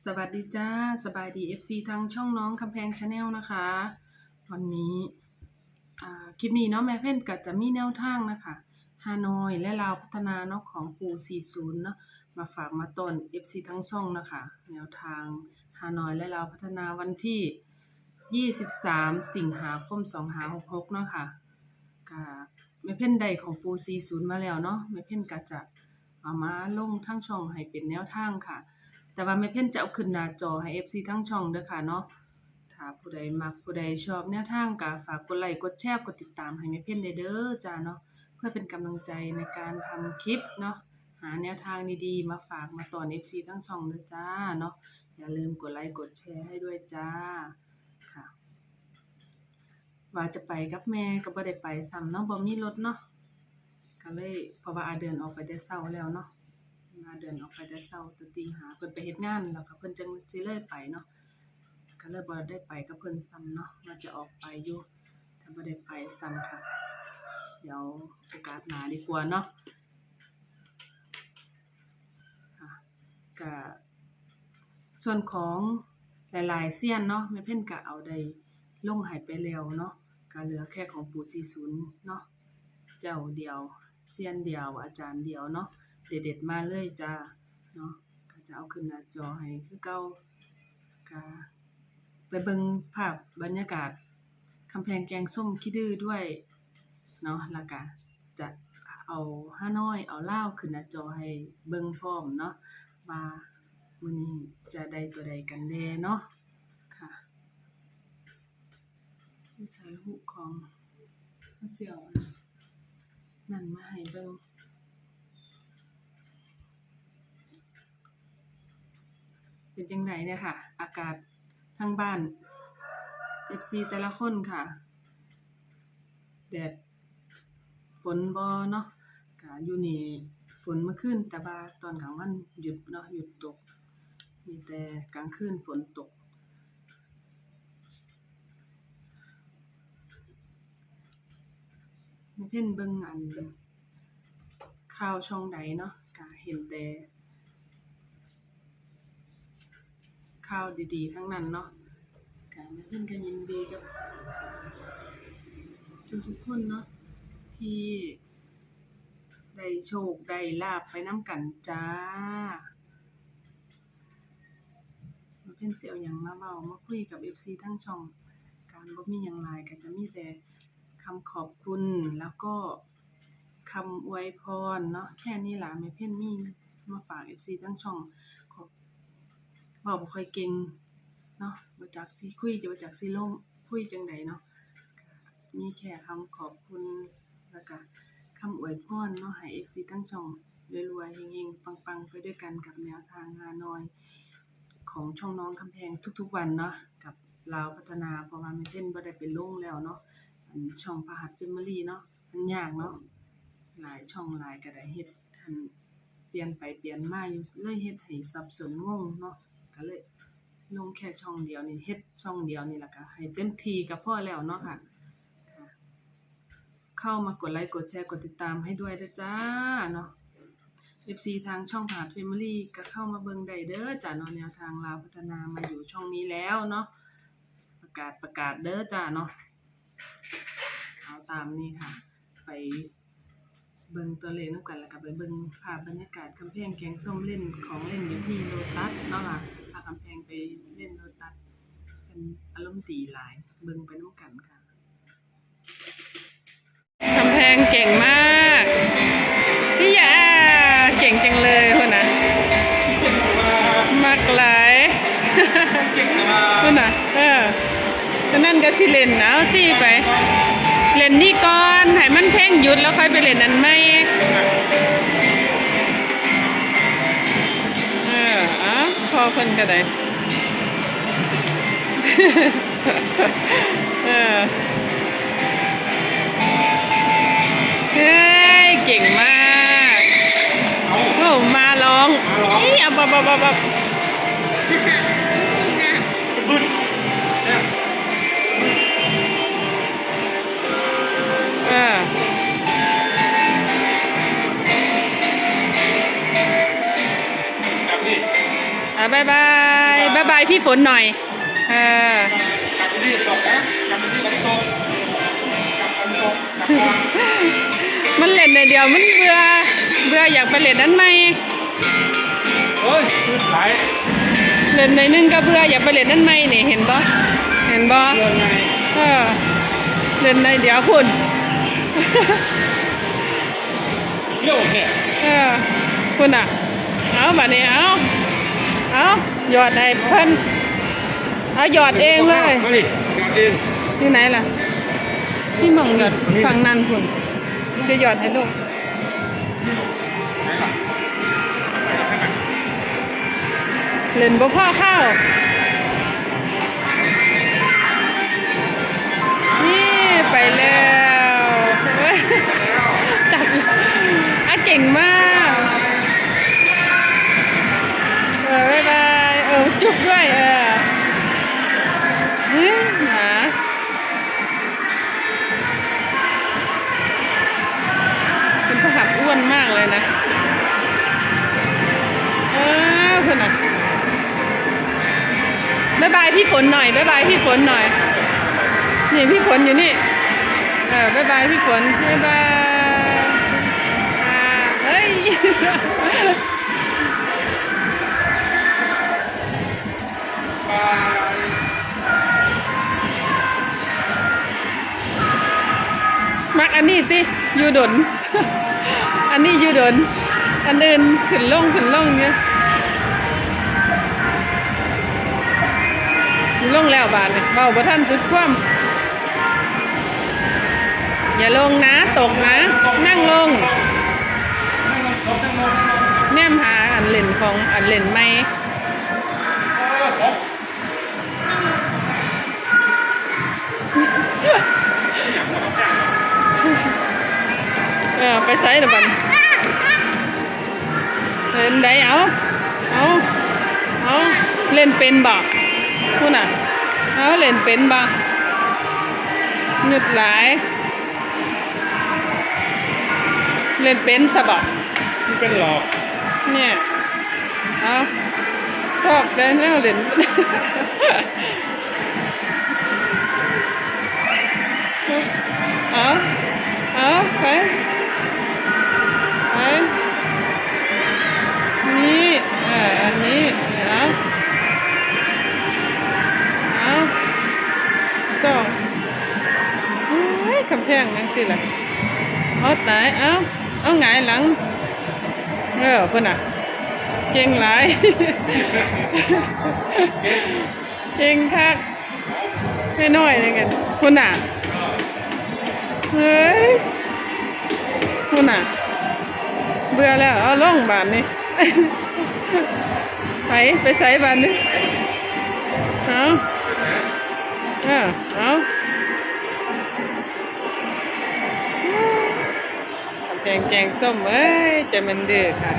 สวัสดีจ้า สบายดี FC ทางช่องน้องคำแพงชาแนลนะคะ วันนี้คลิปนี้เนาะแม่เพ่นก็จะมีแนวทางนะคะฮานอยและลาวพัฒนาเนาะของปู40เนาะมาฝากมาต้น FC ทั้งช่องนะคะ แนวทางฮานอยและลาวพัฒนาวันที่ 23 สิงหาคม2566เนาะค่ะก็แม่เพ่นได้ของปู40มาแล้วเนาะแม่เพ่นก็จะเอามาลงทั้งช่องให้เป็นแนวทางค่ะ แต่ว่าแม่เพ่นจะเอาขึ้นหน้าจอให้ FC ทั้งช่องเด้อค่ะเนาะถ้าผู้ใดมักผู้ใดชอบแนวทางก็ฝากกดไลค์กดแชร์กดติดตามให้แม่เพ่นได้เด้อจ้าเนาะเพื่อเป็นกำลังใจในการทำคลิปเนาะหาแนวทางดีๆ มาฝากมาตอน FC ทั้งช่องเด้อจ้าเนาะอย่าลืมกดไลค์กดแชร์ให้ด้วยจ้าค่ะ ว่าจะไปกับแม่ก็บ่ได้ไปซ้ำเนาะบ่มีรถเนาะก็เลยเพราะว่าอาเดินออกไปแต่เช้าแล้วเนาะ มาเดินออกไปแต่เช้าแต่ตีหาเพิ่นไปเฮ็ดงานแล้วก็เพิ่นจังสิเลยไปเนาะก็เลยบ่ได้ไปกับเพิ่นซ้ำเนาะว่าจะออกไปอยู่แต่บ่ได้ไปซ้ำค่ะ เดี๋ยวโอกาสหน้าดีกว่าเนาะค่ะก็ส่วนของหลายๆเซียนเนาะแม่เพิ่นก็เอาได้ลงให้ไปแล้วเนาะก็เหลือแค่ของปู่40เนาะเจ้าเดียวเซียนเดียวอาจารย์เดียวเนาะ เด็ดๆมาเลยจ้าเนาะก็จะเอาขึ้นหน้าจอให้คือเก่าก็ไปเบิ่งภาพบรรยากาศคำแพงแกงส้มขี้ดื้อด้วยเนาะแล้วก็จะเอาห้าน้อยเอาเล่าขึ้นหน้าจอให้เบิ่งพร้อมเนาะว่ามื้อนี้จะได้ตัวใดกันแน่เนาะค่ะนี่ใส่หูของเจียวนั่นมาให้เบิ่ง เป็นจังไดเนี่ยค่ะ อากาศทางบ้าน FC แต่ละคนค่ะ แดดฝนบ่เนาะก็อยู่นี่ฝนมื่อคืนแต่ว่าตอนกลางวันหยุดเนาะหยุดตก มีแต่กลางคืนฝนตกไม่เพ่นเบิ่งอันข่าวช่องใดเนาะก็เห็นแต่ ข่าวดีๆ ทั้งนั้นเนาะการมาเพิ่นก็ยินดีกับทุกๆคนเนาะที่ได้โชคได้ลาบไปน้ำกันจ้าเพิ่นสิเอาหยังมาเว้ามาคุยกับ FC ทั้งช่อง การบ่มีหยังหลายก็จะมีแต่คำขอบคุณแล้วก็คำอวยพรเนาะแค่นี้ล่ะแม่เพิ่นมีมาฝาก FC ทั้งช่อง ขอบเว้าบ่ค่อยเก่งเนาะบ่จักสิคุยจะบ่จักสิลงคุยจังใดเนาะมีแค่คำขอบคุณแล้วก็คำอวยพรเนาะให้ FC ทั้งช่องรวยๆเฮงๆปังๆ ไปด้วยกันกับแนวทางฮานอยของช่องน้องคำแพงทุกๆวันเนาะกับลาวพัฒนาเพราะว่าแม่เพิ่นบ่ได้ไปลงแล้วเนาะอันช่องพหัส Family เนาะมันยากเนาะหลายช่องหลายก็ได้เฮ็ดอันเปลี่ยนไปเปลี่ยนมาอยู่เลยเฮ็ดให้สับสนงงเนาะ ก็เลยลงแค่ช่องเดียวนี่เฮ็ดช่องเดียวนี่แหละก็ให้เต็มที่ก็พอแล้วเนาะค่ะ เข้ามากดไลค์กดแชร์กดติดตามให้ด้วยด้จ้าเนาะ FC ทางช่องผ่าน Family ก็เข้ามาเบิ่งได้เด้อจ้าเนาะแนวทางลาวพัฒนามาอยู่ช่องนี้แล้วเนาะประกาศประกาศเด้อจ้าเนาะเอาตามนี้ค่ะ ไป เบิ่งตัวเลขนำกันแล้วก็ไปเบิ่งภาพบรรยากาศกำแพงแกงส้มเล่นของเล่นอยู่ที่โลตัสเนาะค่ะพากำแพงไปเล่นโลตัสเป็นอารมณ์ดีหลาย เบิ่งไปนำกันค่ะกำแพงเก่งมากพี่ยาเก่งจังเลยคนนะมากหลายคนนะเออนั่นก็สิเล่นเอาสิไป เล่นนี่ก่อนให้มันเพ่งหยุดแล้วค่อยไปเล่นอันใหม่เออเอ้าพอเพิ่นก็ได้เออเฮ้ยเก่งมากโอ้มาร้องเอ้ยอับอับอับอับอับ พี่ฝนหน่อย เออกลับไปที่ตกนะกลับไปที่วันตกกลับวันตกกลับก่อนมันเล่นในเดียวมันเบื่อเบื่ออยากไปเล่นนั้นไหมเฮ้ยขึ้นไหลเล่นในนึงก็เบื่ออยากไปเล่นนั้นไหมนี่เห็นบ่เห็นบ่เรื่องไงเออเล่นในเดียวพุ่นเรื่องเนี่ยเออพุ่นอะเอาบัดนี้เอาเอา หยอดให้เพิ่นเอาหยอดเองเลย มาดิหยอดเองที่ไหนล่ะที่หมองหยอดฝั่งนั้นพุ่นจะหยอดให้ลูกไหนล่ะเล่นบ่พ่อข้า พี่ฝนหน่อยบ๊ายบายพี่ฝนหน่อย นี่พี่ฝนอยู่นี่เออบ๊ายบายพี่ฝนบ๊ายบายอ่าเฮ้ยปลามักอันนี้ติอยู่ดน อันนี้อยู่ดน อันอื่นขึ้นลงขึ้นลงเนี่ย ลงแล้วบาทเนี่ยเบาบ่ทันสุดความอย่าลงนะ ตกนะนั่งลงนั่งลงนั่งลงนั่งลง แนมหาอันเล่นของอันเล่นไม่เออตกอย่หัวต้องแข็งเออไปใส่ละบันเล่นได้เอาเอาเอาเล่นเป็นบ่ พูดน่ะเอาเล่นเป็นบ่เงึดหลาย เล่นเป็นสะบัดมันเป็นหลอก เนี่ยเอาสอบได้แล้วเล่นเอาเอาไปไป สิล่ะเอาตายเอาเอาหงายหลังเออเพิ่นอะ เก่งหลาย เก่งคักให้น้อยเลยกันคุณอะเฮ้ยคุณอะ เบื่อแล้ว เอาล่องบานนี่ไปไปใส่บานนี่เอาเออเอา แกงแกงส้มเอ้ยจะมันเดือค่ะ